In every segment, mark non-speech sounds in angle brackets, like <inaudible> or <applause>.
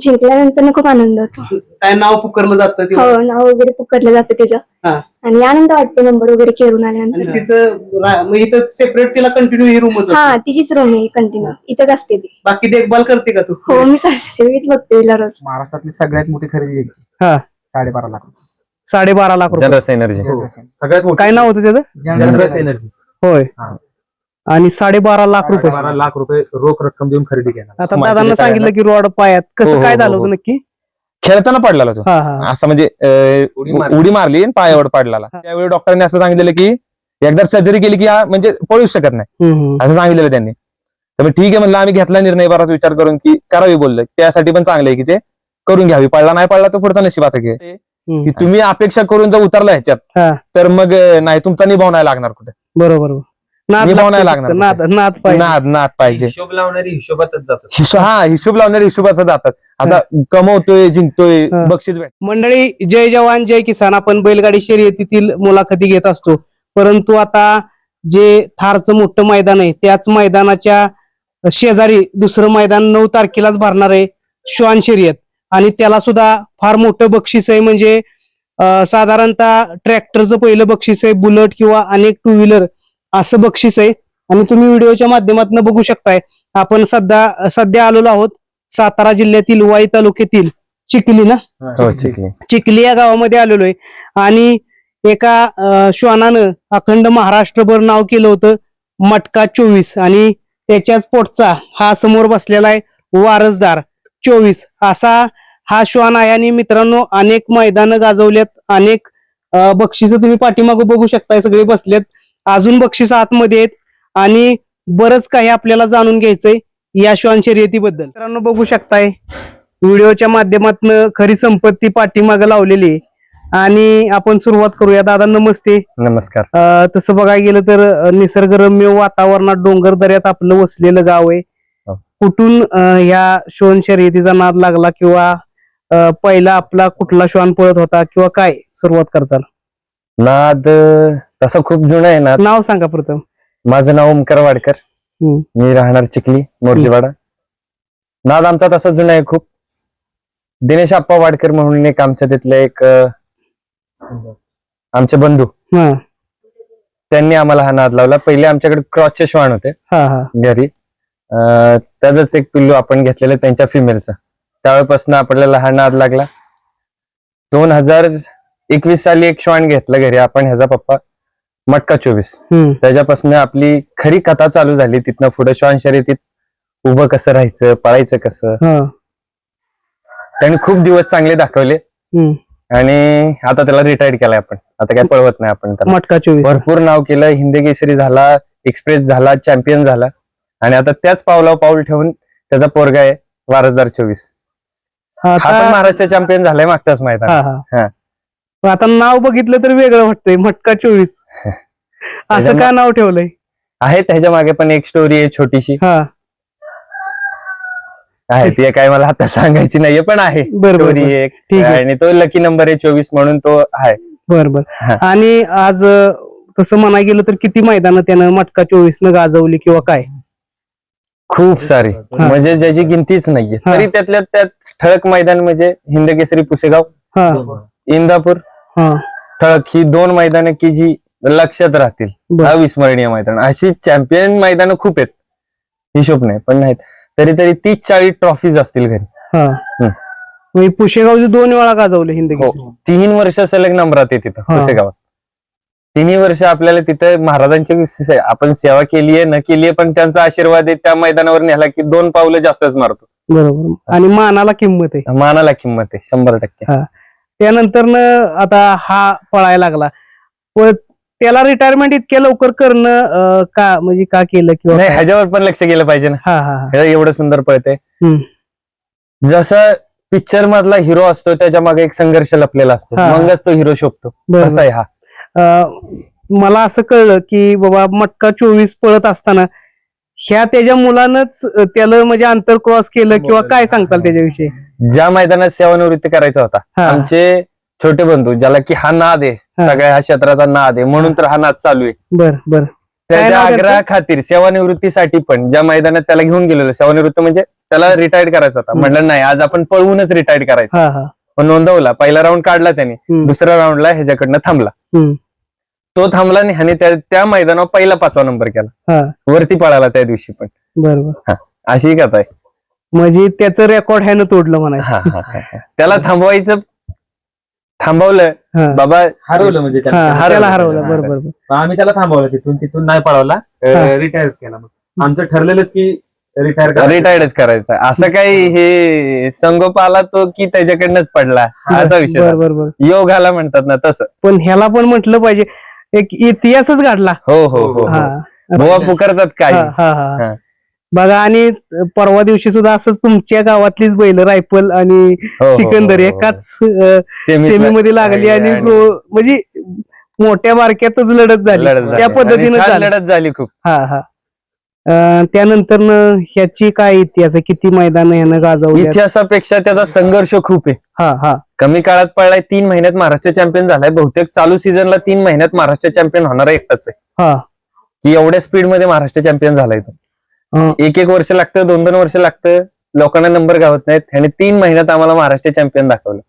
जिंकल्यानंतर खूप आनंद होतो. काय नाव पुकारलं जातं ते हो नाव वगैरे पुकारलं जातं त्याचं. हा. आणि आनंद वाटतो नंबर वगैरे केरून आणि आल्यानंतर तिचं रा- मग इथं सेपरेट तिला कंटिन्यू ही रूमच हा तिचीच रूम आहे कंटिन्यू इथंच असते ती. बाकी देखभाल करते का तू? हो मी सासरे मीच बघते तिला रोज. महाराष्ट्रातली सगळ्यात मोठी खरेदी त्यांची. हा. साडेबारा लाख साडेबारा लाख रुपये. जनरस एनर्जी सगळ्यात मोठी. काय नाव होतं त्याचं? जनरस एनर्जी होय. हा. आणि साडेबारा लाख रुपये बारा लाख रुपये रोख रक्कम देऊन खरेदी केला आता माहिती दादांना सांगितलं की रॉड पायात हो, कसं हो, काय हो, झालं हो. होतं नक्की खेळताना पडलेला तो हा हा असं म्हणजे अं, उडी मारली. उडी मारली आणि पायावर पडलेला हा. त्यावेळी डॉक्टरांनी असं सांगितलेलं की एकदा सर्जरी केली की हा म्हणजे पळूच शकत नाही हम्म, हम्म. असं सांगितलेलं त्यांनी तर मग ठीक आहे म्हणलं आम्ही घेतला निर्णय बराच विचार करून की करावी बोललं त्यासाठी पण चांगलं आहे की ते करून घ्यावी पडला नाही पडला तर पुढचा नशिबाचा घे हम्म. की तुम्ही अपेक्षा करून जर उतरला हा. ह्याच्यात तर मग अं, नाही तुमचा निभाव नाही लागणार कुठे बरोबर बरोबर. नाद निभाव नाही नाद नाद पाहिजे. नाद नाद पाहिजे. हिशोब लावणारी हिशोबातच जातात. हिशो- हा हिशोब लावणारे हिशोबाचं जातात. आता कमवतोय जिंकतोय हा. बक्षीस भेट मंडळी जय जवान जय किसान. आपण बैलगाडी शर्यतीतील मुलाखती घेत असतो. परंतु आता जे थारचं मोठं मैदान आहे त्याच मैदानाच्या शेजारी दुसरं मैदान नऊ तारखेलाच भरणार आहे श्वान शर्यत. आणि त्याला सुद्धा फार मोठं बक्षीस आहे. म्हणजे अं, साधारणतः ट्रॅक्टरचं पहिलं बक्षीस आहे बुलेट किंवा अनेक टू व्हीलर असं बक्षीस आहे. आणि तुम्ही व्हिडिओच्या माध्यमातून बघू शकताय. आपण सध्या सध्या आलेलो आहोत सातारा जिल्ह्यातील वाई तालुक्यातील चिखली ना? हो, चिखली. चिखली. या गावामध्ये आलेलो आहे आणि एका श्वानानं अखंड महाराष्ट्रभर नाव केलं होतं मटका चोवीस. आणि त्याच्याच पोटचा हा समोर बसलेला आहे वारसदार चोवीस. असा हा श्वान आहे आणि मित्रांनो अनेक मैदानं गाजवल्यात. अनेक बक्षिस तुम्ही पाठीमागं बघू शकताय. सगळे बसलेत. अजून बक्षीस आतमध्ये आहेत. आणि बरंच काही आपल्याला जाणून घ्यायचंय या श्वान शर्यतीबद्दल. मित्रांनो बघू शकताय व्हिडिओच्या माध्यमातून खरी संपत्ती पाठीमागं लावलेली. आणि आपण सुरुवात करूया. दादा नमस्ते. नमस्कार. तसं बघायला गेलं तर निसर्गरम्य वातावरणात डोंगर दऱ्यात आपलं वसलेलं गाव आहे. हो. कुठून ह्या श्वान शर्यतीचा नाद लागला किंवा पहिला आपला कुठला श्वान पळत होता किंवा काय? सुरुवात करताल. नाद तसं खूप जुनं आहे नाद. नाव सांगा प्रथम. माझं नाव ओमकार वाडकर. हम्म. मी राहणार चिखली मोर्जीवाडा. नाद आमचा तसा जुना आहे खूप. दिनेश आप्पा वाडकर म्हणून एक आमच्या तिथले एक अं, आमचे बंधू. हा. त्यांनी आम्हाला हा नाद लावला. पहिले आमच्याकडे क्रॉसचे श्वान होते हा हा. घरी. अं, त्याचंच एक पिल्लू आपण घेतलेलं त्यांच्या फिमेलचं त्यावेळेपासून आपल्याला हा नाद लागला. दोन हजार एकवीस साली एक श्वान घेतला घरी आपण ह्याचा पप्पा मटका चोवीस. हम्म. त्याच्यापासून आपली खरी कथा चालू झाली तिथनं पुढे श्वान शर्यतीत उभं कसं राहायचं पळायचं कसं. हा. त्यांनी खूप दिवस चांगले दाखवले. हम्म. आणि आता त्याला रिटायर्ड केलाय आपण. आता काय पळवत नाही आपण त्याला. मटका चोवीस. भरपूर नाव केलं. हिंदी केसरी झाला एक्सप्रेस झाला चॅम्पियन झाला. आणि आता त्याच पावलावर पाऊल ठेवून त्याचा पोरगा आहे वारसदार चोवीस. हा पण महाराष्ट्र चॅम्पियन झालाय मागच्याच मैदान हा हा. हा. पण आता नाव बघितलं तर वेगळं वाटतंय मटका चोवीस. <laughs> असं का नाव ठेवलंय? आहे त्याच्यामागे पण एक स्टोरी आहे छोटीशी. हा. आहे ती काय मला आता सांगायची नाहीये पण आहे. बरोबर स्टोरी एक ठीक आहे. आणि तो लकी नंबर आहे चोवीस म्हणून तो आहे. बर बर. हा. आणि आज तसं म्हणाय गेलं तर किती मैदानं त्यानं मटका चोवीस न गाजवली किंवा काय? खूप सारी. म्हणजे ज्याची गिनतीच नाहीये. तरी त्यातल्या त्यात ठळक मैदान म्हणजे हिंद केसरी पुसेगाव. हा. इंदापूर हा. ठळक ही दोन मैदानं की जी लक्षात राहतील. बर. अविस्मरणीय मैदान. अशी चॅम्पियन मैदानं खूप आहेत. हिशोब नाही पण नाहीत. तरी तरी तीस चाळीस ट्रॉफीज असतील घरी. हा. हम्म. म्हणजे पुशेगावचे दोन वेळा गाजवले हिंदी हो. तीन वर्ष सलग नंबरात आहे तिथं हा. पुसेगावात तिन्ही वर्ष आपल्याला तिथं महाराजांची से- आपण सेवा केली आहे न केली आहे पण त्यांचा आशीर्वाद आहे त्या मैदानावर नेला की दोन पावलं जास्तच मारतो. बरोबर. आणि मानाला किंमत आहे. मानाला किंमत आहे शंभर टक्के. त्यानंतर आता हा पळायला लागला पण त्याला रिटायरमेंट इतक्या लवकर करणं अं, का म्हणजे का केलं किंवा नाही? ह्याच्यावर पण लक्ष गेलं पाहिजे ना हा हा हा. हे एवढं सुंदर पळते हम्म. जसं पिक्चर मधला हिरो असतो त्याच्यामागे एक संघर्ष लपलेला असतो हा. मगच तो हिरो शोभतो. कसा आहे हा अं, मला असं कळलं की बाबा मटका चोवीस पळत असताना ह्या त्याच्या मुलानंच अं, त्याला म्हणजे आंतर क्रॉस केलं किंवा काय सांगताल त्याच्याविषयी ज्या मैदानात सेवानिवृत्ती करायचा होता हा. आमचे छोटे बंधू ज्याला की हा नाद आहे हा. सगळ्या ह्या क्षेत्राचा नाद आहे म्हणून तर हा नाद चालू आहे. बर बर. त्याच्या त्यांचं? आग्रहा खातीर सेवानिवृत्तीसाठी पण ज्या मैदानात त्याला घेऊन गेलेलो सेवानिवृत्ती म्हणजे त्याला रिटायर्ड करायचा होता. हम्म. म्हणलं नाही आज आपण पळवूनच रिटायर्ड करायचं. हा हा. पण नोंदवला पहिला राऊंड काढला त्याने हम्म. दुसऱ्या राऊंडला ह्याच्याकडनं थांबला. हम्म. तो थांबला आणि ह्याने त्या त्या मैदानावर पहिला पाचवा नंबर केला. हा. वरती पळाला त्या दिवशी पण. बरोबर. अशी कथा आहे. म्हणजे त्याचं रेकॉर्ड ह्यानं तोडलं म्हणायचं हा, हा, हा, हा. त्याला थांबवायचं थांबवलं हा. बाबा हरवलं म्हणजे हा. त्याला हरवलं हा, बरोबर बरोबर. मग आम्ही त्याला थांबवलं तिथून तिथून नाही पळवला हा. रिटायर केला मग आमचं ठरलेलंच की रिटायर रिटायर्डच करायचं असं काही हे संगोप आला तो की त्याच्याकडनंच पडला असा विषय झाला. बरोबर बरोबर योग आला म्हणतात ना तसं पण ह्याला पण म्हटलं पाहिजे एक इतिहासच घडला हो हो हो हा हो. बुवा पुकारतात काय हा, हा, हा. हा. बघा आणि परवा दिवशी सुद्धा असंच तुमच्या गावातलीच बैल रायफल आणि हो, हो, सिकंदर हो. एकाच सेमीतला- सेमी मध्ये लागली आणि म्हणजे मोठ्या बारक्यातच लढत झाली. त्या पद्धतीनं. लढत झाली खूप. हा हा. त्यानंतर ह्याची काय इतिहास आहे? किती मैदान ह्यानं गाजवली इतिहासापेक्षा त्याचा संघर्ष खूप आहे. हा हा. कमी काळात पडलाय तीन महिन्यात महाराष्ट्र चॅम्पियन झालाय. बहुतेक चालू सीझनला तीन महिन्यात महाराष्ट्र चॅम्पियन होणार एकटाच आहे. हा. की एवढ्या स्पीडमध्ये महाराष्ट्र चॅम्पियन झालाय तो. एक एक वर्ष लागतं दोन दोन वर्ष लागतं. लोकांना नंबर गावत नाहीत. आणि तीन महिन्यात आम्हाला महाराष्ट्र चॅम्पियन दाखवलं.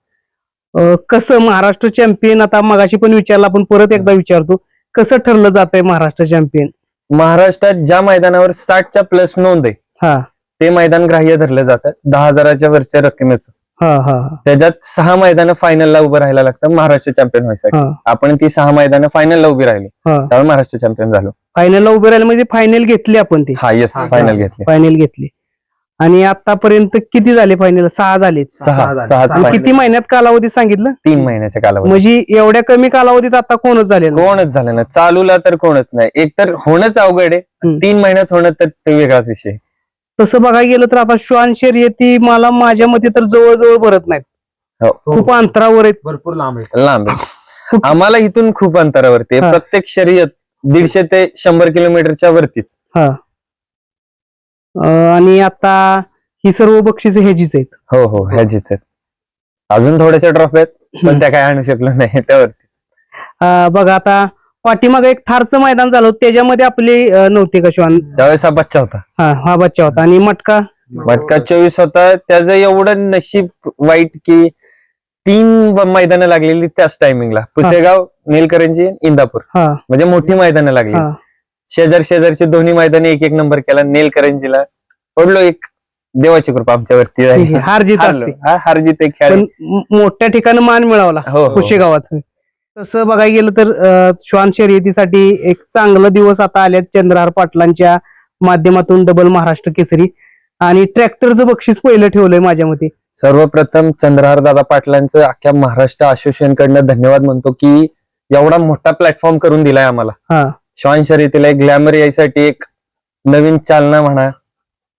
अं, कसं महाराष्ट्र चॅम्पियन आता मगाशी पण विचारला आपण परत एकदा विचारतो. कसं ठरलं जात आहे महाराष्ट्र चॅम्पियन महाराष्ट्रात ज्या मैदानावर साठच्या प्लस नोंद आहे हा. ते मैदान ग्राह्य धरलं जातं. दहा हजाराच्या वरच्या रकमेचं. हा हा हा, त्याच्यात सहा मैदानं फायनलला उभं राहायला लागतं महाराष्ट्र चॅम्पियन व्हायसाठी. हा. आपण ती सहा मैदानं फायनलला उभी राहिली. हा. त्यामुळे महाराष्ट्र चॅम्पियन झालो. फायनलला उभे राहिले म्हणजे फायनल घेतली आपण ते. हा येस फायनल. घेतली. फायनल घेतली. आणि आतापर्यंत किती झाले फायनल सहा झाले. सहा सहा. किती महिन्यात कालावधी सांगितलं? तीन महिन्याच्या कालावधी म्हणजे एवढ्या कमी कालावधीत आता कोणच झाले कोणच झालं ना चालूला तर कोणच नाही. एक तर होणंच अवघड आहे. तीन महिन्यात होणं तर ते वेगळाच विषय. तसं बघायला गेलं तर आता श्वान शर्यती मला माझ्या मते तर जवळजवळ भरत नाहीत. हो. खूप अंतरावर आहेत. भरपूर लांब आहे लांब आहे. आम्हाला इथून खूप अंतरावरती. प्रत्येक शर्यत दीडशे ते शंभर किलोमीटरच्या वरतीच. हा. अं, आणि आता ही सर्व बक्षिस ह्याचीच आहेत. हो हो ह्याचीच आहेत. अजून थोड्याशा ट्रॉफी आहेत पण. त्या काय आणू शकलो नाही त्यावरतीच अं, बघा आता पाठीमाग एक थारचं मैदान झालं होतं, त्याच्यामध्ये आपले अं, नव्हते का श्वान? त्यावेळेस हा बच्चा होता. हा हा बच्चा होता. आणि मटका? मटका चोवीस होता. त्याचं एवढं नशीब वाईट की तीन मैदानं लागलेली त्याच टायमिंगला पुसेगाव नीलकरंजी इंदापूर. हा. म्हणजे मोठी मैदानं लागली. हा. शेजार शेजारची दोन्ही मैदानी एक एक नंबर केला. नीलकरंजीला पडलो एक. देवाची कृपा आमच्यावरती ठीक झाली. आहे. हार जीत हारलो. असते. हा हार जीत एक खेळ पण म- मोठ्या ठिकाणी मान मिळवला हो हो. कुशे गावात तसं बघायला गेलं तर अं, श्वान शर्यतीसाठी एक चांगला दिवस आता आले चंद्रहार पाटलांच्या माध्यमातून डबल महाराष्ट्र केसरी. आणि ट्रॅक्टरचं बक्षीस पहिलं ठेवलंय माझ्या मते. सर्वप्रथम चंद्रहार दादा पाटलांचं अख्ख्या महाराष्ट्र असोसिएशन कडनं धन्यवाद म्हणतो की एवढा मोठा प्लॅटफॉर्म करून दिलाय आम्हाला. हा. श्वान शर्यतीला एक ग्लॅमर यायसाठी एक नवीन चालना म्हणा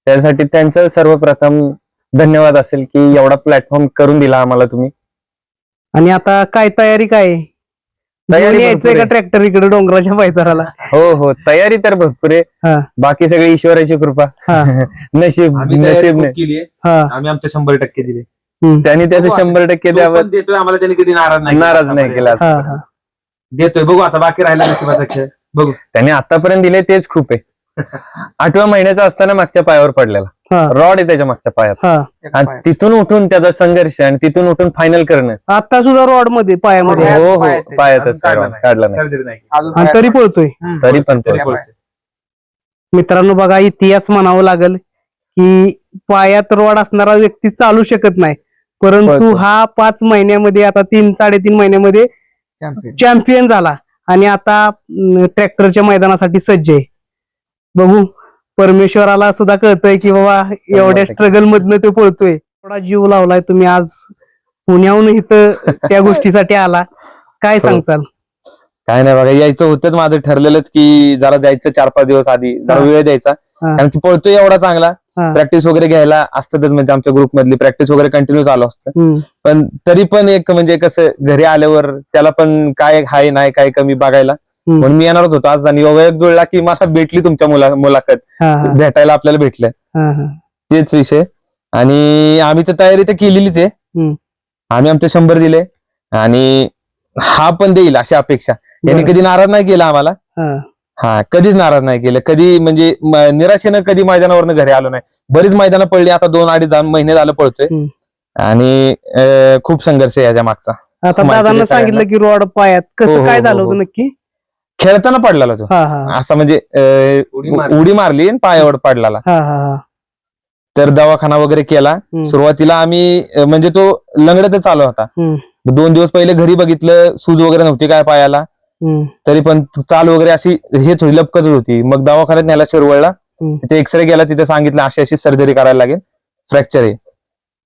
त्यासाठी त्यांचं सर्वप्रथम धन्यवाद असेल की एवढा प्लॅटफॉर्म करून दिला आम्हाला तुम्ही. आणि आता काय तयारी काय? तयारी यायचंय का आहे. ट्रॅक्टर इकडे डोंगराच्या पायथराला हो हो. तयारी तर भरपूर आहे. हा. बाकी सगळी ईश्वराची कृपा. हा. <laughs> नशीब आम्ही तयारी नशीब खूप नाही. केली आहे. हा. आम्ही आमचे शंभर टक्के दिले. त्यांनी त्याचं शंभर टक्के तो द्यावं. पण देतोय आम्हाला त्यांनी कधी नाराज नाही केला. नाराज नाही केला. हा हा. देतोय. बघू आता बाकी राहिला नशिबाचा खेळ. बघू. त्यांनी आतापर्यंत दिले तेच खूप आहे. आठव्या महिन्याचा असताना मागच्या पायावर पडलेला. रॉड आहे त्याच्या मागच्या पायात. हा. आणि तिथून उठून त्याचा संघर्ष आणि तिथून उठून फायनल करणं. आता सुद्धा रॉडमध्ये पायामध्ये. हो हो पायात आहे. पायातच rod काढला नाही. सर्जरी नाही. आणि तरी पळतोय. तरी पण. मित्रांनो बघा इतिहास म्हणावं लागेल की पायात रॉड असणारा व्यक्ती चालू शकत नाही. परंतु पळतो. हा पाच महिन्यामध्ये आता तीन साडेतीन महिन्यामध्ये. चॅम्पियन झाला. आणि आता ट्रॅक्टरच्या मैदानासाठी सज्ज आहे. बघू. परमेश्वराला सुद्धा कळतंय की बाबा एवढ्या. स्ट्रगल मधनं तो पळतोय थोडा जीव लावलाय तुम्ही आज पुण्याहून इथं <laughs> त्या गोष्टीसाठी आला काय हो. सांगचाल काय नाही बघा यायचं होतं माझं ठरलेलंच की जरा द्यायचं चार पाच दिवस आधी जरा. वेळ द्यायचा. कारण की पळतोय एवढा चांगला. प्रॅक्टिस वगैरे घ्यायला असतातच म्हणजे आमच्या ग्रुप मधली प्रॅक्टिस वगैरे कंटिन्यू चालू असतं पण तरी पण एक म्हणजे कसं घरी आल्यावर त्याला पण काय हाय नाही काय कमी बघायला. म्हणून मी येणारच होतो आज आणि योगायोग जुळला की मला भेटली तुमच्या मुला मुलाखत. हा, हा, भेटायला आपल्याला भेटलं. हा, हा. तेच विषय. आणि आम्ही तर तयारी तर केलेलीच आहे. आम्ही आमचे शंभर दिले. आणि हा पण देईल अशी अपेक्षा. यांनी. कधी नाराज नाही केला आम्हाला. हा. हा कधीच नाराज नाही केलं. कधी म्हणजे निराशेनं कधी मैदानावरनं घरी आलो नाही. बरीच मैदानं पडली आता दोन अडीच महिने झालं पळतोय. आणि खूप संघर्ष आहे याच्या मागचा. आता दादांना सांगितलं की रॉड पायात. हो, कसं हो, काय हो, झालं हो. होतं नक्की? खेळताना पडलेला तो. हा हा असा म्हणजे अं, उडी मारली. आणि पायावर पडलेला. हा हा हा. तर दवाखाना वगैरे केला. हम्म. सुरुवातीला आम्ही अं, म्हणजे तो लंगडतच चालू होता. हम्म. दोन दिवस पहिले घरी बघितलं सूज वगैरे नव्हती काय पायाला. हम्म. तरी पण चाल वगैरे अशी हेच होती लपकतच होती. मग दवाखान्यात न्यायला शिरवळला. हम्म. तिथे एक्सरे गेला तिथे सांगितलं अशी अशी सर्जरी करायला लागेल. फ्रॅक्चर आहे.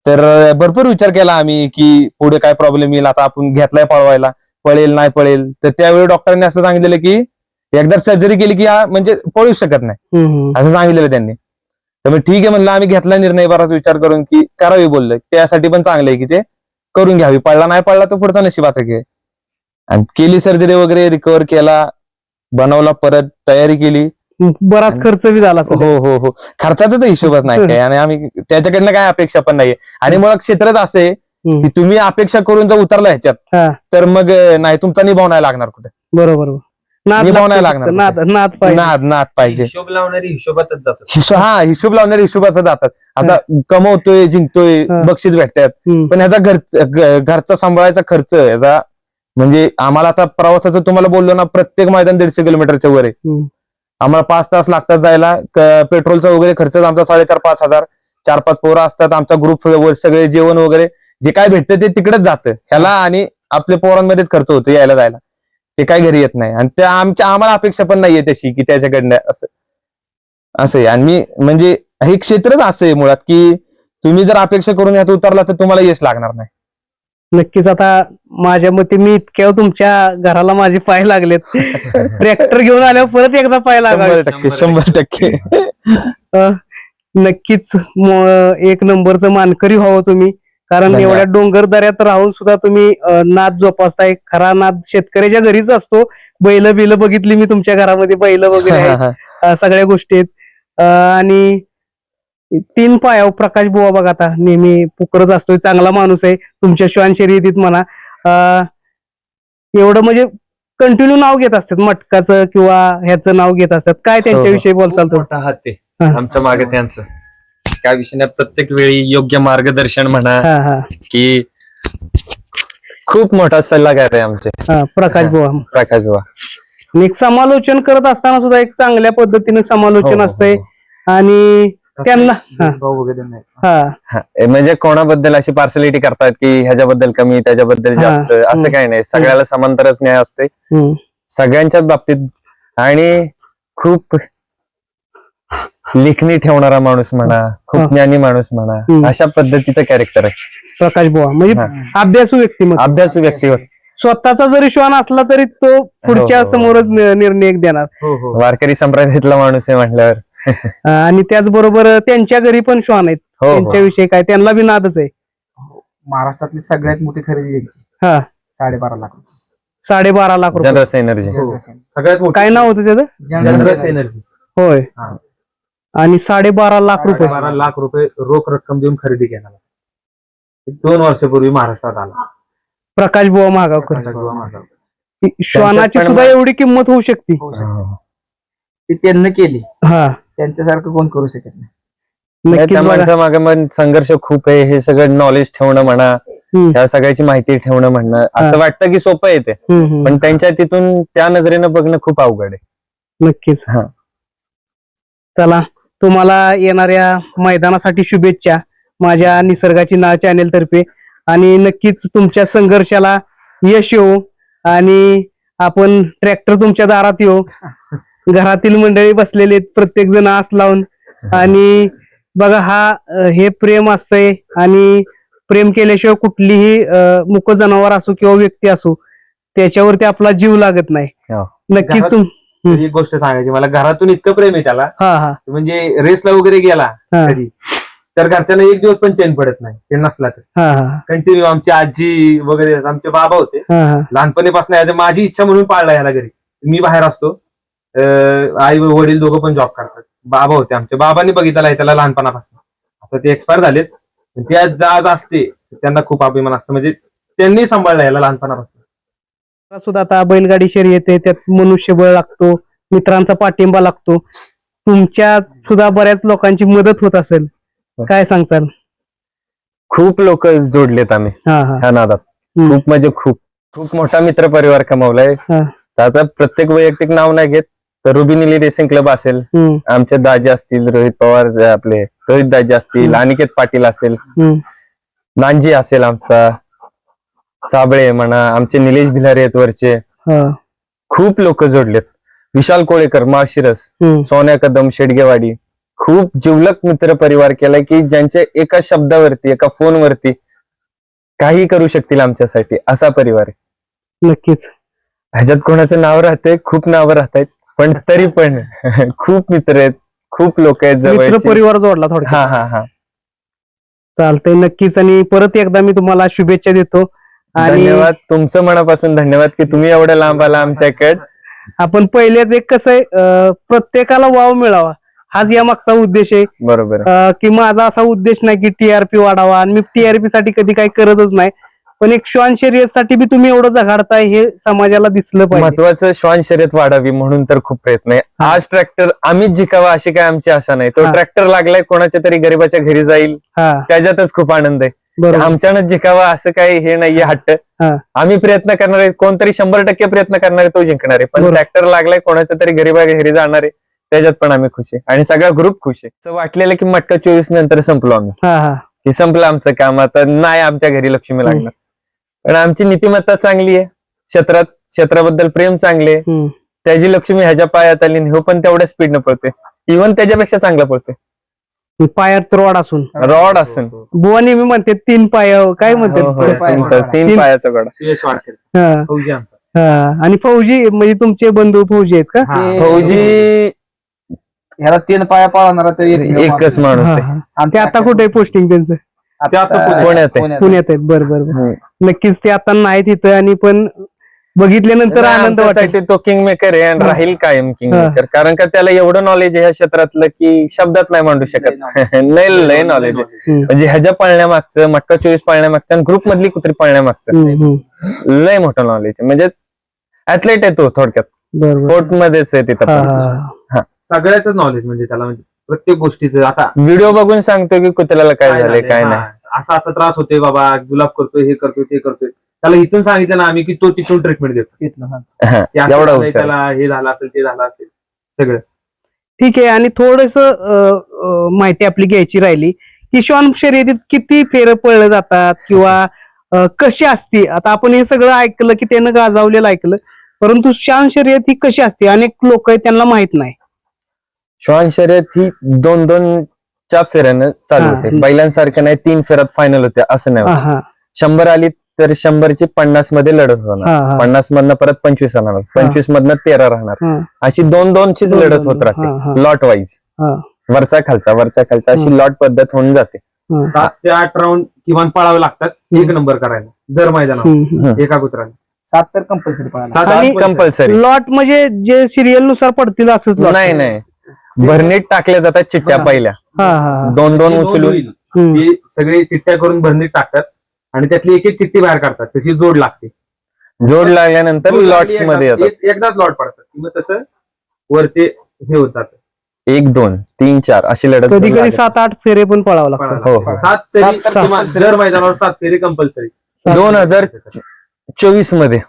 तर अं, भरपूर विचार केला आम्ही की पुढे काय प्रॉब्लेम येईल? आता आपण घेतलाय पळवायला. पळेल नाही पळेल. तर त्यावेळी डॉक्टरांनी असं सांगितलेलं की एकदा सर्जरी केली की हा म्हणजे पळूच शकत नाही. असं सांगितलेलं त्यांनी. तर मग ठीक आहे म्हणलं आम्ही घेतला निर्णय बराच विचार करून की करावी बोललं. त्यासाठी पण चांगलं आहे की ते करून घ्यावी. पडला नाही पडला तर पुढचा नशिबाचा खेळ आणि केली सर्जरी वगैरे रिकवर केला बनवला परत तयारी केली. बराच खर्च बी झाला. हो हो हो. खर्चाचा तर हिशोबच नाही <laughs> काय आणि आम्ही त्याच्याकडनं काय अपेक्षा पण नाहीये. आणि मुळात क्षेत्रच असं. की तुम्ही अपेक्षा करून जर उतरला ह्याच्यात हा. तर मग नाही तुमचा निभाव नाही लागणार कुठे. बरोबर. नाद निभाव नाही लागणार नाद नाद पाहिजे. नाद नाद पाहिजे. हिशोब लावणारी हिशोबातच जातात. हिशो- हा हिशोब लावणारे हिशोबाचं जातात. आता कमवतोय जिंकतोय हा. बक्षीस भेटतात. हम्म. पण ह्याचा घर घ- घरचा सांभाळायचा खर्च याचा म्हणजे आम्हाला आता प्रवासाचं तुम्हाला बोललो ना प्रत्येक मैदान दीडशे किलोमीटरच्या वर आहे. हम्म. आम्हाला पाच तास लागतात जायला. क- पेट्रोलचा वगैरे खर्च आमचा साडेचार पाच हजार. चार पाच पोरं असतात आमचा ग्रुप सगळे जेवण वगैरे. जे काय भेटतं ते तिकडेच जातं. ह्याला आणि आपल्या पोरांमध्येच खर्च होतो यायला जायला. ते काय घरी येत नाही. आणि त्या आमच्या आम्हाला अपेक्षा पण नाहीये तशी की त्याच्याकडनं असं असं आहे आणि मी म्हणजे हे क्षेत्रच असं आहे मुळात की तुम्ही जर अपेक्षा करून यात उतरला तर तुम्हाला यश लागणार नाही. नक्कीच आता माझ्या मते मी इतक्या तुमच्या घराला माझे पाय लागलेत. ट्रॅक्टर घेऊन आल्यावर परत एकदा पाय शंभर टक्के शंभर टक्के. नक्कीच एक नंबरचं मानकरी व्हावं तुम्ही. कारण. एवढ्या डोंगर दऱ्यात राहून सुद्धा तुम्ही नाद जोपासताय. खरा नाद शेतकऱ्याच्या घरीच असतो. बैल बिल बघितली मी तुमच्या घरामध्ये बैल वगैरे सगळ्या गोष्टी आहेत. आणि तीन पायावर प्रकाश बुवा बघा आता नेहमी पुकरत असतोय. चांगला माणूस आहे. तुमच्या श्वान शर्यतीत म्हणा. एवढं म्हणजे कंटिन्यू नाव घेत असतात. मटकाचं किंवा ह्याचं नाव घेत असतात. काय त्यांच्याविषयी बोलचाल खूप तुम्ही मोठा हात हा. आमच्या मागे त्यांचं. काय विषय नाही प्रत्येक वेळी योग्य मार्गदर्शन म्हणा हा हा. की खूप मोठा सल्लागार आहे आमचे. हा प्रकाश बुवा. प्रकाश बाबा आणि एक समालोचन करत असताना सुद्धा एक चांगल्या पद्धतीने हो, समालोचन हो, असतंय. हो. आणि त्यांना हा. भाऊ वगैरे नाही. हा. हा, ए, म्हणजे कोणाबद्दल अशी पार्सलिटी करतात की ह्याच्याबद्दल कमी त्याच्याबद्दल हा, जास्त? असं हम्म. काही नाही. सगळ्याला समांतरच न्याय असते हम्म. सगळ्यांच्याच बाबतीत. आणि खूप लेखणी ठेवणारा माणूस म्हणा हा. खूप ज्ञानी माणूस म्हणा. अशा पद्धतीचं कॅरेक्टर आहे. प्रकाश बुवा म्हणजे हा. अभ्यासू व्यक्तिमत्व. अभ्यासू व्यक्तीवर स्वतःचा जरी श्वान असला तरी तो पुढच्या हो, हो. समोरच नि- निर्णय एक देणार. हो वारकरी संप्रदायातला माणूस आहे म्हटल्यावर. अं, आणि त्याचबरोबर त्यांच्या घरी पण श्वान आहेत. हो हो. त्यांच्याविषयी काय त्यांना बी नादच आहे. महाराष्ट्रातली सगळ्यात मोठी खरेदी हा. साडेबारा लाख साडेबारा लाख रुपये. Generous energy. हो. सगळ्यात मोठी. काय नाव होतं त्याचं? General generous energy. होय. हा. आणि साडेबारा लाख रुपये. बारा लाख रुपये रोख रक्कम देऊन खरेदी केला दोन वर्षापूर्वी महाराष्ट्रात आला. प्रकाश बुवा महागावकर श्वानाची पण सुद्धा एवढी किंमत होऊ शकते. शकते. ती त्यांनी केली. हा. त्यांच्यासारखं कोण करू शकत नाही. नक्कीच त्या बघा. माणसामागे मग संघर्ष खूप आहे. हे सगळं नॉलेज ठेवणं म्हणा हम्म. या सगळ्याची माहिती ठेवणं म्हणणं असं वाटतं की सोपं आहे ते. हम्म, हम्म. पण त्यांच्या तिथून त्या नजरेनं बघणं खूप अवघड आहे. नक्कीच. हा. चला. तुम्हाला येणाऱ्या मैदानासाठी शुभेच्छा माझ्या निसर्गाची नाव चॅनेल तर्फे. आणि नक्कीच तुमच्या संघर्षाला यश येऊ आणि आपण ट्रॅक्टर तुमच्या दारात येऊ घरातील मंडळी बसलेले प्रत्येक जण आस लावून. आणि बघा हा हे प्रेम असतंय. आणि प्रेम केल्याशिवाय कुठलीही मुक जनावर असो किंवा व्यक्ती असो त्याच्यावरती आपला जीव लागत नाही. हो. नक्कीच घरात- तुम एक गोष्ट सांगायची. मला घरातून इतकं प्रेम आहे त्याला. हा हा. म्हणजे रेसला वगैरे गेला हा. कधी तर घरच्यांना एक दिवस पण चेन पडत नाही. ते नसला तर. हा हा. कंटिन्यू आमची आजी वगैरे आमचे बाबा होते. हा हा. लहानपणीपासून याचं माझी इच्छा म्हणून पाळला याला घरी. मी बाहेर असतो. अं, आई वडील दोघं पण जॉब करतात. बाबा होते आमचे. बाबांनी बघितलं आहे त्याला लहानपणापासून. आता ते एक्सपायर झालेत. पण ते आज जात असते. त्यांना खूप अभिमान असतं. म्हणजे त्यांनी सांभाळलं याला लहानपणापासून. सुद्धा आता बैलगाडी शर्यत आहे त्यात मनुष्यबळ लागतो मित्रांचा पाठिंबा लागतो. तुमच्या सुद्धा बऱ्याच लोकांची मदत होत असेल. काय सांगचाल खूप लोक जोडलेत आम्ही. हा हा. ह्या नादात. हम्म. खूप म्हणजे खूप. खूप मोठा मित्र परिवार कमावलाय. हा. आता प्रत्येक वैयक्तिक नाव नाही घेत तर रुबिनिली रेसिंग क्लब असेल. हम्म, आमचे दाजे असतील रोहित पवार आपले रोहित दाजे असतील हम्म. अनिकेत पाटील असेल. हम्म, नानजी असेल आमचा. साबळे म्हणा आमचे निलेश भिलारे आहेत वरचे. हा, खूप लोक जोडलेत. विशाल कोळेकर माळशिरस. सोन्या कदम शेडगेवाडी. खूप जिवलक मित्र परिवार केलाय की ज्यांच्या एका शब्दावरती एका फोनवरती काही करू शकतील आमच्यासाठी. असा परिवार आहे. नक्कीच. ह्याच्यात कोणाचं नाव राहते खूप नावं राहतात पण तरी पण <laughs> खूप मित्र आहेत. खूप लोक आहेत जवळचे. परिवार जोडला हा थोडक्यात हा हा. चालतंय नक्कीच. आणि परत एकदा मी तुम्हाला शुभेच्छा देतो. धन्यवाद. तुमचं मनापासून धन्यवाद की तुम्ही एवढं लांब आला आमच्याकडे. आपण पहिलेच एक कसं आहे प्रत्येकाला वाव मिळावा. हाच या मागचा उद्देश आहे. बरोबर. की माझा असा उद्देश नाही की टीआरपी वाढावा आणि मी टीआरपी साठी कधी काही करतच नाही. पण एक श्वान शर्यतीसाठी बी तुम्ही एवढं झगाडताय हे समाजाला दिसलं पाहिजे. महत्वाचं श्वान शर्यत वाढावी म्हणून तर खूप प्रयत्न आहे. आज ट्रॅक्टर आम्हीच जिकावा अशी काय आमची आशा नाही. तो. ट्रॅक्टर लागलाय कोणाच्या तरी गरीबाच्या घरी जाईल. हा. त्याच्यातच खूप आनंद आहे. आमच्यानं जिकावा असं काही हे नाहीये हट्ट. आम्ही प्रयत्न करणार आहे कोणतरी शंभर टक्के प्रयत्न करणार आहे तो जिंकणार आहे. पण. ट्रॅक्टर लागलाय कोणाच्या तरी गरीबा घरी जाणार आहे त्याच्यात पण आम्ही खुश आहे. आणि सगळा ग्रुप खुश आहे. असं वाटलेलं की मटका चोवीस नंतर संपलो आम्ही. हा हा. संपलं आमचं काम. आता नाही आमच्या घरी लक्ष्मी लागणार. पण आमची नीतिमत्ता चांगली आहे. क्षेत्रात क्षेत्राबद्दल प्रेम चांगले. त्याची लक्ष्मी ह्याच्या पायात आली हो पण तेवढ्या स्पीडनं पळते. इव्हन त्याच्यापेक्षा चांगला पळते. पायात रोड असून. रॉड असून बुवा नेहमी म्हणते तीन पाय काय हो, हो, म्हणते पायाचा तीन- पायाचा हा, हा. आणि फौजी म्हणजे तुमचे बंधू फौजी आहेत का? हा. फौजी ह्याला तीन पाया पाळणारा तो एकच माणूस हा, आहे. हा. ते आता कुठे पोस्टिंग त्यांचं? ते आता पुण्यात पुण्यात आहे. पुण्यात आहेत. बरं बरं. नक्कीच ते आता नाही तिथं आणि पण बघितल्यानंतर आनंद वाटेल. आमच्यासाठी तो किंग मेकर आहे आणि. राहील कायम किंग. मेकर कारण का त्याला एवढं नॉलेज आहे ह्या क्षेत्रातलं की शब्दात नाही मांडू शकत. <laughs> लय लय नॉलेज आहे. म्हणजे ह्याच्या पाळण्यामागचं मटका चोवीस पाळण्यामागचं आणि ग्रुप मधली कुत्री पाळण्यामागचं. लय मोठं नॉलेज आहे. म्हणजे ऍथलेट आहे तो थोडक्यात. स्पोर्ट मध्येच आहे तिथं पण. सगळ्याच नॉलेज म्हणजे त्याला म्हणजे प्रत्येक गोष्टीचं आता व्हिडिओ बघून सांगतो की कुत्र्याला काय झालंय काय नाही. असा असा त्रास होतोय बाबा. गुलाब करतोय हे करतोय ते करतोय. त्याला इथून सांगितलं ना आम्ही की तो तिथून ट्रीटमेंट देतो हा. हा, एवढा हुशार. त्याला हे झालं असेल ते झालं असेल सगळं ठीक आहे आणि थोडस माहिती आपली घ्यायची राहिली की श्वान शर्यतीत किती फेरं पळलं जातात किंवा अं, कशी असती आता आपण हे सगळं ऐकलं की त्यानं गाजावलेलं ऐकलं परंतु श्वान शर्यत ही कशी असते अनेक लोक त्यांना माहीत नाही श्वान शर्यत ही दोन दोन च्या फेऱ्यानं चालू हा. होते बैलांसारखं नाही तीन फेऱ्यात फायनल होते असं नाही हा. हा शंभर आली तर शंभरची पन्नासमध्ये लढत होणार. हा पन्नास मधनं परत पंचवीस राहणार पंचवीस मधनं तेरा राहणार. हा. अशी दोन दोनचीच दोन- लढत दोन- होत हा, राहते. लॉट वाईज हा. वरचा खालचा वरचा खालचा अशी लॉट पद्धत होऊन जाते. सात ते आठ राऊंड किमान पळावे लागतात. एक नंबर करायला. दर मैदानावर. हम्म, हम्म. एका कुत्र्याला. सात तर कंपल्सरी सात आणि कंपल्सरी लॉट म्हणजे जे सिरियलनुसार पडतील असंच लॉट नाही नाही. भरणीत टाकल्या जातात चिठ्ठ्या. पहिल्या. हा हा दोन दोन उचलून. ती सगळी चिठ्ठ्या करून भरणीत टाकतात. आणि त्यातली एक एक चिठ्ठी बाहेर काढतात. त्याची जोड लागते. जोड लागल्यानंतर लॉट्समध्ये एकदाच- येतात. एक- एकदाच लॉट पडतात. मग तसं वरती हे होतात. एक दोन तीन चार अशी लढत कधी कधी. सात आठ फेरे पण पळावं लागतं हो, हो. सात compulsory. दर मैदानावर सात फेरी कंपल्सरी दोन हजार चोवीसमध्ये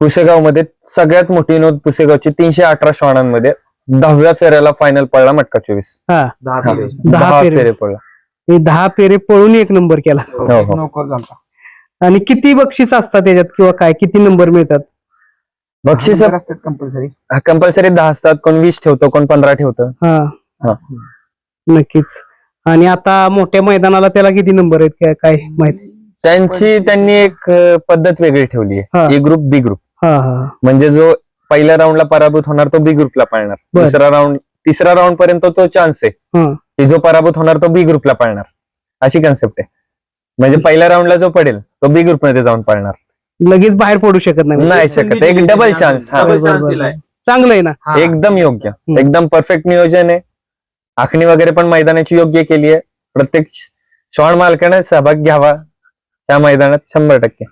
पुसेगावमध्ये सगळ्यात मोठी नोंद पुसेगावची तीनशे अठरा श्वानांमध्ये दहाव्या फेऱ्याला फायनल पडला मटका चोवीस. हा. दहा. फेरी. फेरे. फेरे पडला हे दहा फेरे पळून एक नंबर केला. हो हो. नोकर झालता. आणि किती बक्षीस असतात त्याच्यात किंवा काय? किती नंबर मिळतात? बक्षीस नंबर असतात कंपल्सरी कंपल्सरी दहा असतात कोण वीस ठेवतो कोण पंधरा ठेवतं. हा. हा. नक्कीच. आणि आता मोठ्या मैदानाला त्याला किती नंबर आहेत? काय काय माहिती? त्यांची त्यांनी एक अं, पद्धत वेगळी ठेवली हा. आहे ए ग्रुप बी ग्रुप. हा हा. म्हणजे जो पहिल्या राऊंडला पराभूत होणार तो बी ग्रुपला पाळणार. बर. दुसरा राऊंड तिसरा राऊंड पर्यंत तो चान्स आहे. हा. की जो पराभूत होणार तो बी ग्रुपला पाळणार. अशी कन्सेप्ट आहे. म्हणजे पहिल्या राऊंडला जो पडेल तो बी ग्रुपमध्ये जाऊन पाळणार. लगेच बाहेर पडू शकत नाही. नाही शकत. एक डबल चान्स हा. चांगलं आहे ना. हा. एकदम योग्य. एकदम परफेक्ट नियोजन आहे. आखणी वगैरे पण मैदानाची योग्य केली आहे. प्रत्येक श्वान मालकाने सहभाग घ्यावा त्या मैदानात शंभर टक्के.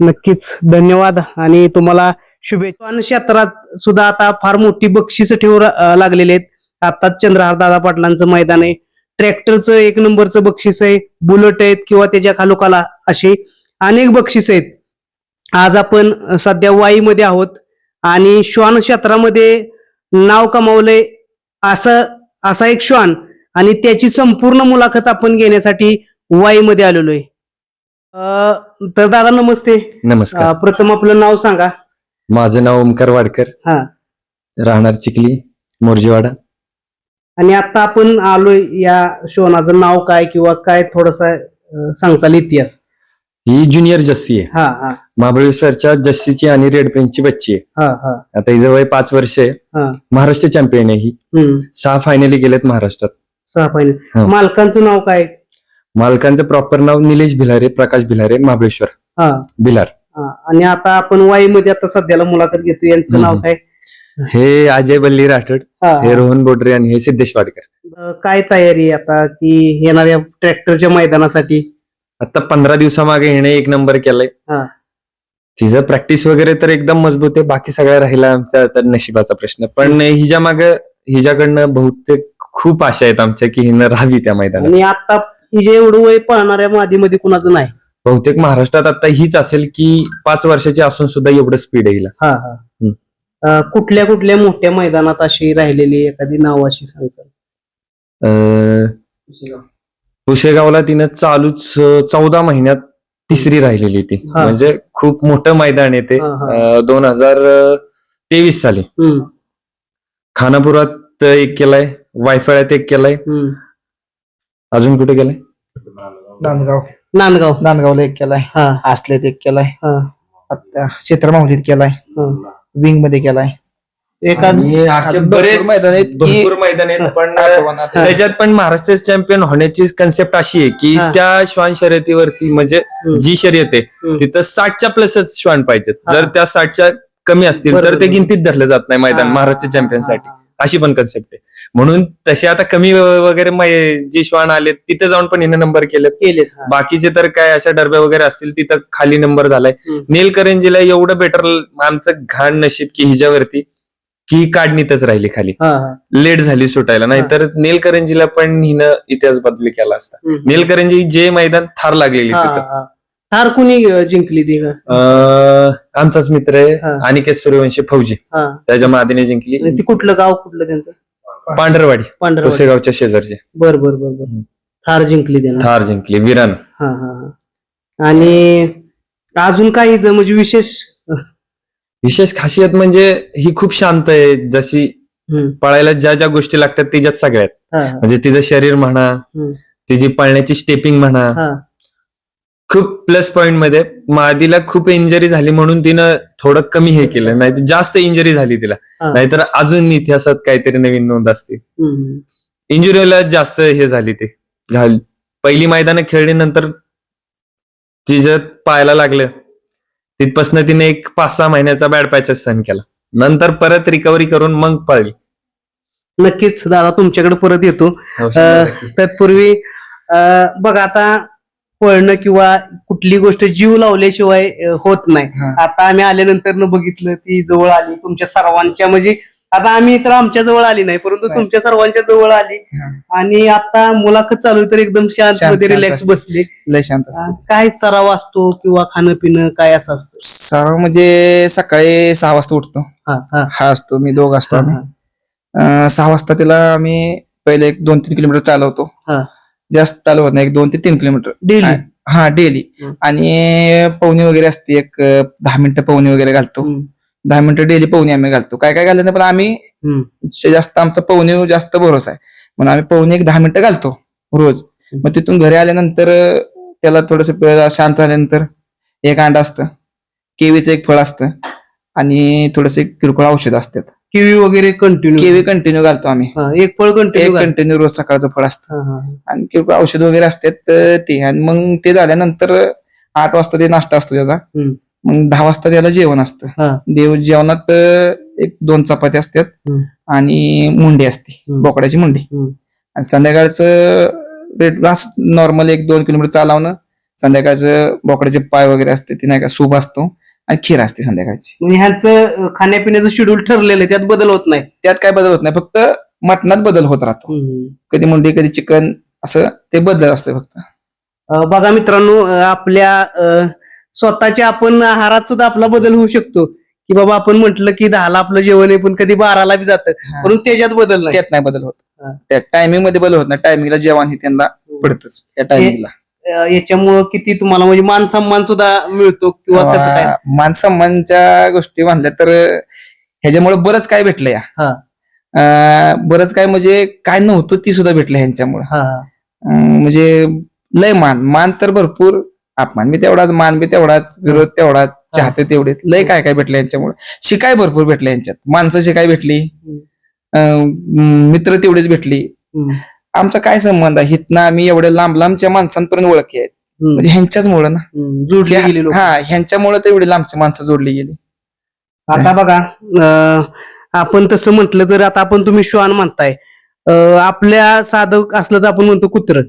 नक्कीच. धन्यवाद. आणि तुम्हाला शुभेच्छा. क्षेत्रात सुद्धा आता फार मोठी बक्षीस ठेवू लागलेली आहेत. आताच चंद्रहार दादा पाटलांचं मैदान आहे. ट्रॅक्टरचं एक नंबरचं बक्षीस आहे. बुलेट आहेत किंवा त्याच्या खालोखाला अशी अनेक बक्षीस आहेत. आज आपण सध्या वाईमध्ये आहोत आणि श्वान क्षेत्रामध्ये नाव कमावलंय असं असा एक श्वान आणि त्याची संपूर्ण मुलाखत आपण घेण्यासाठी वाईमध्ये आलेलो आहे. तर दादा नमस्ते. नमस्कार. प्रथम आपलं नाव सांगा. माझं नाव ओमकार वाडकर. हा. राहणार चिखली मोरजीवाडा. आणि आता आपण आलोय या शोनाचं नाव काय किंवा काय थोडासा सांगताल इतिहास? ही ज्युनियर जस्सी आहे. हा हा. महाबळेश्वरच्या जस्सीची आणि रेड पेनची बच्ची आहे. हा हा. आता हिचं वय पाच वर्ष आहे. हा. महाराष्ट्र चॅम्पियन आहे ही. हम्म. सहा फायनली गेलेत महाराष्ट्रात. सहा फायनल हा. मालकांचं नाव काय? मालकांचं प्रॉपर नाव निलेश भिलारे प्रकाश भिलारे महाबळेश्वर. हा. भिलार हा. आणि आता आपण वाईमध्ये आता सध्याला मुलाखत घेतो यांचं हम्म. नाव काय? हे अजय बल्ली राठोड हा. रोहन बोडरे आणि हे सिद्धेश वाडकर. अ, काय तयारी आहे आता की येणाऱ्या ट्रॅक्टरच्या मैदानासाठी? आता पंधरा दिवसामागे हिने एक नंबर केलाय. हा. तिचं प्रॅक्टिस वगैरे तर एकदम मजबूत आहे बाकी सगळ्या राहिला आमचा तर नशिबाचा प्रश्न. पण हिच्या माग हिच्याकडनं बहुतेक खूप आशा आहेत आमच्या की हिनं राहावी त्या मैदानात. आणि आता ही जे एवढं वय पाहणाऱ्या मादीमध्ये कुणाचं नाही. बहुतेक महाराष्ट्रात आता हीच असेल की पाच वर्षाची असून सुद्धा एवढं स्पीड हा हा. अ, कुठल्या कुठल्या मोठ्या मैदानात अशी राहिलेली एखादी नाव अशी सांगताल अं, पुसेगावला तिनं चालूच चौदा महिन्यात तिसरी राहिलेली ती. हा. म्हणजे खूप मोठं मैदान आहे ते. हा, हा. दोन हजार तेवीस साली. हम्म. खानापुरात एक केलाय वायफळ्यात एक केलाय. हम्म. अजून कुठे केलाय नांदगाव. नांदगाव. नांदगावला एक केलाय. हा. आसलेत एक केलाय. हा. आता क्षेत्रमावलीत केलाय. हा. विंगमध्ये केलाय एखाद आणि असे अजून बरेच भरपूर मैदान आहेत की- भरपूर मैदान आहेत पण. त्याच्यात पण महाराष्ट्र चॅम्पियन होण्याची कन्सेप्ट अशी आहे की. त्या श्वान शर्यतीवरती म्हणजे. जी शर्यत आहे. तिथं साठच्या प्लसच श्वान पाहिजेत. जर त्या साठच्या कमी असतील तर. ते गिनतीत धरलं जात नाही मैदान महाराष्ट्र हा, अशी पण कन्सेप्ट आहे. म्हणून तसे आता कमी वगैरे जे श्वान आले तिथे जाऊन पण हिने नंबर केलेत. हा. बाकीचे तर काय अशा डरब्या वगैरे असतील तिथं खाली नंबर झालाय. नीलकरंजीला एवढं बेटर आमचं घाण नशीब की हिच्यावरती की काढणीतच राहिली खाली. लेट झाली सुटायला. नाहीतर नीलकरंजीला पण हिनं इतिहास बदल केला असता. नीलकरंजी जे मैदान थार लागलेली तिथं. थार कुणी जिंकली ती का? अं, आमचाच मित्र आहे. अनिकेत सूर्यवंशी फौजी. हा. त्याच्या मादीने जिंकली. आणि ती कुठलं गाव कुठलं त्यांचं? पांढरवाडी पांढरवाडी. पुसेगावच्या शेजारचे. बर बर बर बर. हम्म. थार जिंकली त्यांना. थार जिंकली विरान. हा हा हा. आणि अजून काही ज- म्हणजे विशेष? विशेष खासियत म्हणजे ही खूप शांत आहे जशी हम्म. पळायला ज्या ज्या गोष्टी लागतात त्याच्यात सगळ्यात. हा, हा, म्हणजे तिचं शरीर म्हणा हम्म. तिची पळण्याची स्टेपिंग म्हणा हा. खूप प्लस पॉइंटमध्ये मादीला खूप इंजरी झाली म्हणून तिनं थोडं कमी हे केलं. नाही जास्त इंजरी झाली तिला. हा. नाहीतर अजून इतिहासात काहीतरी नवीन नोंद असते. हम्म. इंजुरीला जास्त हे झाली ती. घाल- पहिली मैदानं खेळल्यानंतर तिच्यात पाहायला लागलं. तिथपासून तिने एक पाच सहा महिन्याचा बॅड पॅचेस सहन केला. नंतर परत रिकव्हरी करून मग पळली. नक्कीच दादा तुमच्याकडे परत येतो. तत्पूर्वी अं, बघा आता पळणं किंवा कुठली गोष्ट जीव लावल्याशिवाय होत नाही. आता आम्ही आल्यानंतर बघितलं ती जवळ आली तुमच्या सर्वांच्या म्हणजे आता आम्ही तर आमच्या जवळ आली नाही परंतु. तुमच्या सर्वांच्या जवळ आली. आणि आता मुलाखत चालू तर एकदम शांत शांत- मध्ये शांत रिलॅक्स. बसले काय सराव असतो किंवा खाणं पिणं काय असं असतं? सराव म्हणजे सकाळी सहा वाजता उठतो. हा असतो मी दोघ असतो सहा वाजता तिला आम्ही पहिले एक दोन तीन किलोमीटर चालवतो. जास्त चालवत नाही. एक दोन ते तीन किलोमीटर. डेली? हा डेली. आणि पवनी वगैरे असते एक दहा मिनिटं पवनी वगैरे घालतो. दहा मिनिटं डेली पवनी आम्ही घालतो. काय काय घालत पण आम्ही जास्त आमचा पवनी जास्त भरोसा आहे. म्हणून आम्ही पवनी एक दहा मिनिटं घालतो रोज. मग तिथून घरी आल्यानंतर त्याला थोडस शांत झाल्यानंतर एक अंडा असतं. केवीचं एक फळ असतं. आणि थोडस किरकोळ औषध असतात. किवी वगैरे कंटिन्यू केवी कंटिन्यू घालतो आम्ही एक फळ एक कंटिन्यू कंटिन्यू रोज सकाळचं फळ असतं आणि किरकोळ औषध वगैरे असतात तर ते आणि मग ते झाल्यानंतर आठ वाजता ते नाश्ता असतो त्याचा हम्म. मग दहा वाजता त्याला जेवण असतं हा. देव जेवणात अं, एक दोन चपाती असतात हम्म. आणि मुंडी असते हम्म. बोकड्याची मुंडी हम्म. आणि संध्याकाळचं नॉर्मल एक दोन किलोमीटर चालवणं संध्याकाळचं बोकड्याचे पाय वगैरे असते ते नाही का सूप असतो आणि खीर असते संध्याकाळची. म्हणजे ह्यांचं खाण्यापिण्याचं शेड्यूल ठरलेलं आहे त्यात बदल होत नाही. त्यात काय बदल होत नाही फक्त मटणात बदल होत राहतो. कधी मुंडी कधी चिकन असं ते बदल असतं फक्त. अं, बघा मित्रांनो अं, आपल्या अं, स्वतःच्या आपण आहारात सुद्धा आपला बदल होऊ शकतो. की बाबा आपण म्हंटल की दहाला आपलं जेवण आहे पण कधी बाराला बी जातं. म्हणून त्याच्यात बदल नाही. त्यात नाही बदल होत. हा. त्या टायमिंगमध्ये बदल होत नाही. टायमिंगला जेवण हे त्यांना पडतच. त्या टायमिंगला याच्यामुळं किती तुम्हाला म्हणजे मान सन्मान सुद्धा मिळतो किंवा कसं काय? मान सन्मानच्या गोष्टी म्हणल्या तर ह्याच्यामुळे बरंच काय भेटलं या. हा. अं, बरंच काय म्हणजे काय नव्हतं ती सुद्धा भेटलं ह्यांच्यामुळे. हा म्हणजे लय मान मान तर भरपूर अपमान बी तेवढाच मान बी तेवढाच विरोध तेवढाच चाहते तेवढेच लय काय काय भेटलं यांच्यामुळे शिकाय भरपूर भेटलं यांच्यात माणसं शिकाय भेटली. अं, मित्र तेवढीच भेटली. हम्म. आमचा काय संबंध आहे? हिथनं आम्ही एवढ्या लांब लांबच्या माणसांपर्यंत ओळखी आहेत. म्हणजे ह्यांच्याच मुळे ना. जोडली गेली लोक. हा ह्यांच्यामुळे तर एवढी लांबची माणसं जोडली गेली. आता बघा अं, आपण तसं म्हटलं तर आता आपण तुम्ही श्वान म्हणताय. अं, आपल्या साधक असलं तर आपण म्हणतो कुत्र.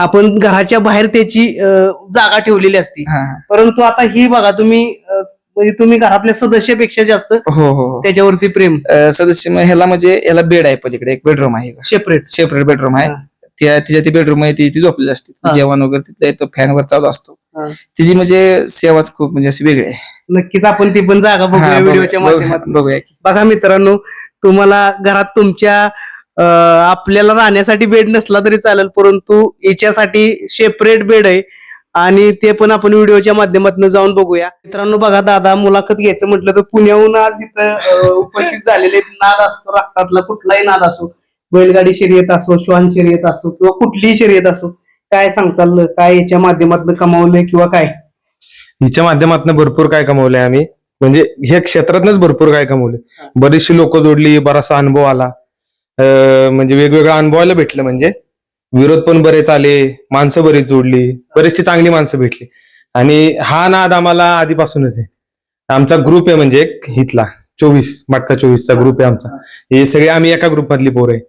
आपण घराच्या बाहेर त्याची अं, जागा ठेवलेली असती. हा. परंतु आता ही बघा तुम्ही अं, म्हणजे तुम्ही घरातल्या सदस्यापेक्षा जास्त हो हो हो. त्याच्यावरती प्रेम. अं, सदस्य मग ह्याला म्हणजे ह्याला बेड आहे पलीकडे एक बेडरूम आहे सेपरेट सेपरेट बेडरूम आहे. हा. त्या तिच्या ती बेडरूम आहे ती ती झोपलेली असते. हा. जेवण वगैरे तिथलं येतो फॅन वर चालू असतो. तिची म्हणजे सेवाच खूप म्हणजे अशी वेगळी आहे. नक्कीच आपण ती पण जागा बघूया हा, बघू- व्हिडिओच्या बघू- माध्यमातून. बघूया की. बघा मित्रांनो तुम्हाला घरात तुमच्या अं, आपल्याला राहण्यासाठी बेड नसला तरी चालेल परंतु याच्यासाठी सेपरेट बेड आहे. आणि ते पण आपण व्हिडिओच्या माध्यमातून जाऊन बघूया. मित्रांनो बघा दादा मुलाखत घ्यायचं म्हटलं तर पुण्याहून आज इथं उपस्थित झालेले. नाद असतो रक्तातला कुठलाही नाद असो बैलगाडी शर्यत असो श्वान शर्यत असो किंवा कुठलीही शर्यत असो काय सांगताल काय याच्या माध्यमातून कमावलंय किंवा काय? हिच्या माध्यमातून भरपूर काय कमवलंय आम्ही. म्हणजे ह्या क्षेत्रातनच भरपूर काय कमवले बरीचशी लोक जोडली बराचसा अनुभव आला. म्हणजे वेगवेगळा अनुभवायला भेटलं म्हणजे. विरोध पण बरेच आले माणसं बरीच जोडली बरीचशी चांगली माणसं भेटली. आणि हा नाद आम्हाला आधीपासूनच आहे. आमचा ग्रुप आहे म्हणजे एक हितला चोवीस मटका चोवीसचा ग्रुप आहे आमचा. हे सगळे आम्ही एका ग्रुप मधली पोरं आहे.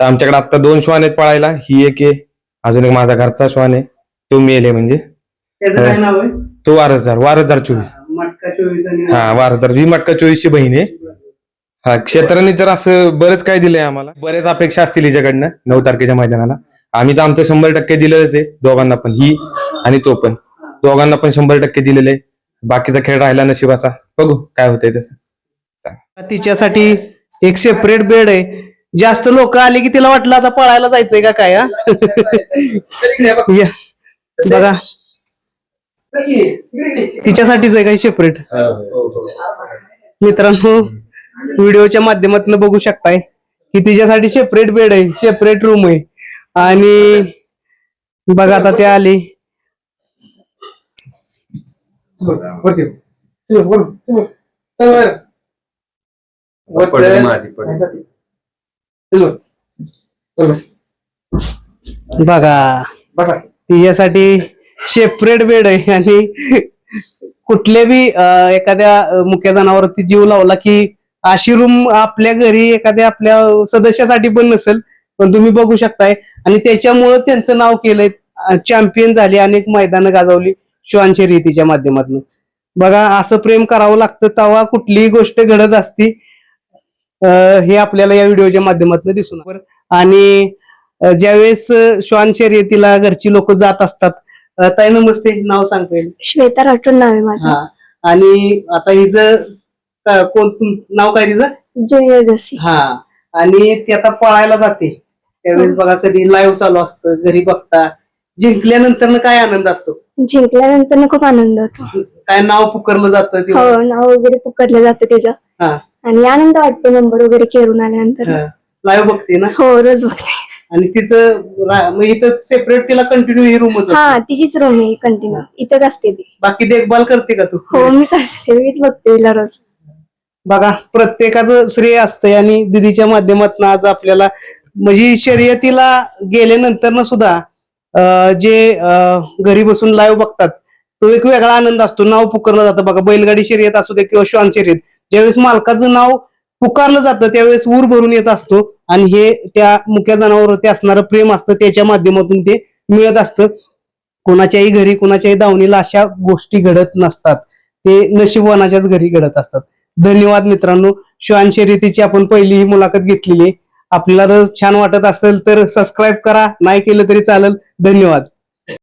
तर आमच्याकडे आता दोन श्वान आहेत पळायला ही एक आहे अजून एक माझा घरचा श्वान आहे तो मेल आहे म्हणजे. त्याचं काय नाव आहे? तो वारसदार वारसदार चोवीस. मटका चोवीस आणि हा वारसदार ही मटका चोवीसची बहीण आहे. हा क्षेत्राने तर असं बरंच काय दिलंय आम्हाला. बऱ्याच अपेक्षा असतील हिच्याकडनं नऊ तारखेच्या मैदानाला. आम्ही तर आमचं शंभर टक्के दिलेलंच आहे दोघांना पण ही आणि तो पण. दोघांना पण शंभर टक्के दिलेलं आहे बाकीचा खेळ राहिला नशिबाचा. बघू काय होतंय तसं. तिच्यासाठी एक सेपरेट बेड आहे. जास्त लोक आले की तिला वाटलं आता पळायला जायचंय का काय हा? या. बघा. तिच्यासाठीच आहे काही सेपरेट मित्रांनो व्हिडिओच्या माध्यमातून बघू शकताय. की तिच्यासाठी सेपरेट बेड आहे सेपरेट रूम आहे. आणि बघा आता ते आले. बघा. तिच्यासाठी सेपरेट बेड आहे. आणि कुठल्या बी एखाद्या मुख्या जनावरती जीव लावला की अशी रूम आपल्या घरी एखाद्या आपल्या सदस्यासाठी पण नसेल पण तुम्ही बघू शकताय. आणि त्याच्यामुळं त्यांचं नाव केलंय चॅम्पियन झाली अनेक मैदानं गाजवली श्वान शर्यतीच्या माध्यमातून. बघा असं प्रेम करावं लागतं तेव्हा कुठलीही गोष्ट घडत असती. हे आपल्याला या व्हिडिओच्या माध्यमातून दिसून. आणि ज्यावेळेस श्वान शर्यतीला घरची लोक जात असतात ताई नमस्ते नाव सांगता येईल? श्वेता राठोड नाव आहे माझं. आणि आता हिचं कोण तुम- नाव काय तिचं? ज्युनियर हा. आणि ती आता पळायला जाते. त्यावेळेस बघा कधी लाईव्ह चालू असतं घरी बघता. जिंकल्यानंतर काय आनंद असतो? जिंकल्यानंतर खूप आनंद होतो. काय नाव पुकारलं जातं ते हो नाव वगैरे पुकारलं जातं त्याचं. हा. आणि आनंद वाटतो नंबर वगैरे केरून आल्यानंतर. लाईव्ह बघते ना? हो रोज बघते. आणि तिचं रा- मग इथं सेपरेट तिला कंटिन्यू ही रूमच हा तिचीच रूम आहे कंटिन्यू इथंच असते ती. बाकी देखभाल करते का तू? हो मी असते मीच बघते तिला रोज. बघा प्रत्येकाचं श्रेय असतंय आणि दिदीच्या माध्यमातून आज आपल्याला म्हणजे शर्यतीला गेल्यानंतर ना सुद्धा जे घरी बसून लाईव्ह बघतात तो एक वेगळा आनंद असतो. नाव पुकारलं जातं. बघा बैलगाडी शर्यत असू दे किंवा श्वान शर्यत ज्यावेळेस मालकाचं नाव पुकारलं जातं त्यावेळेस ऊर भरून येत असतो. आणि हे त्या मुक्या जनावरती असणारं प्रेम असतं त्याच्या माध्यमातून ते मिळत असतं. कोणाच्याही घरी कोणाच्याही दावणीला अशा गोष्टी घडत नसतात. ते नशिबवानाच्याच घरी घडत असतात. धन्यवाद मित्रांनो. शिवान शर्यतीची आपण पहिली ही मुलाखत घेतलेली आपल्याला जर छान वाटत असेल तर सबस्क्राईब करा नाही केलं तरी चालेल. धन्यवाद.